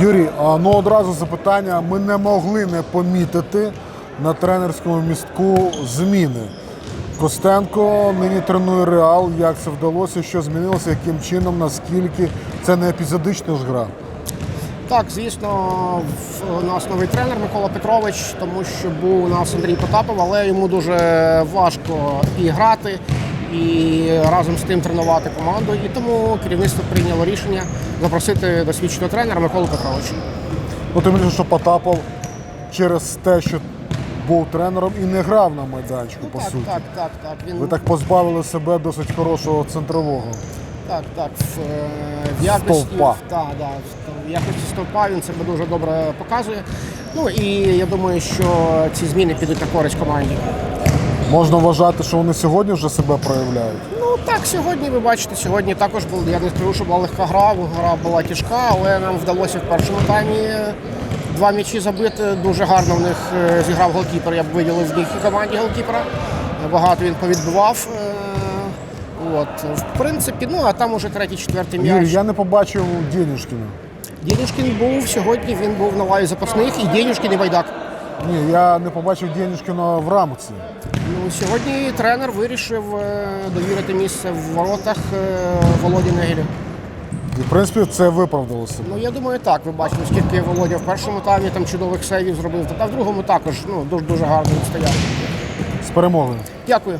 Юрій, ну одразу запитання. Ми не могли не помітити на тренерському містку зміни. Костенко нині тренує Реал. Як це вдалося? Що змінилося? Яким чином? Наскільки це не епізодична ж гра? Так, звісно, в- нас новий тренер Микола Петрович, тому що був у нас Андрій Потапов, але йому дуже важко і грати, і разом з тим тренувати команду. І тому керівництво прийняло рішення запросити досвідченого тренера Миколу Петровича. Ну, тим більше, що Потапов через те, що був тренером і не грав на майданчику, по так, суті. так, так, так. Він Ви так позбавили себе досить хорошого центрового. Так, так. В, е, в якості Стовпа. Так, да, в якості стовпа він себе дуже добре показує. Ну і я думаю, що ці зміни підуть на користь команді. Можна вважати, що вони сьогодні вже себе проявляють. Ну так, сьогодні ви бачите, сьогодні також був, я не скажу, що була легка гра, гра була тяжка, але нам вдалося в першому таймі два м'ячі забити. Дуже гарно в них е, зіграв голкіпер. Я б виділив в них і команді голкіпера. Багато він повідбивав. Е, От, в принципі, ну а там уже третій, четвертий м'яч. Юрій, я не побачив Дєнюшкіна. Дєнюшкін був сьогодні, він був на лаві запасних, і Дєнюшкін, і Байдак. Ні, я не побачив Дєнюшкіна в рамці. Ну, сьогодні тренер вирішив е, довірити місце в воротах е, Володі Негелю. І, в принципі, це виправдалося. Ну, я думаю, так. Ви бачили, скільки Володя в першому таймі там чудових сейвів зробив, та в другому також ну, дуже, дуже гарно відстояв. З перемогою. Дякую.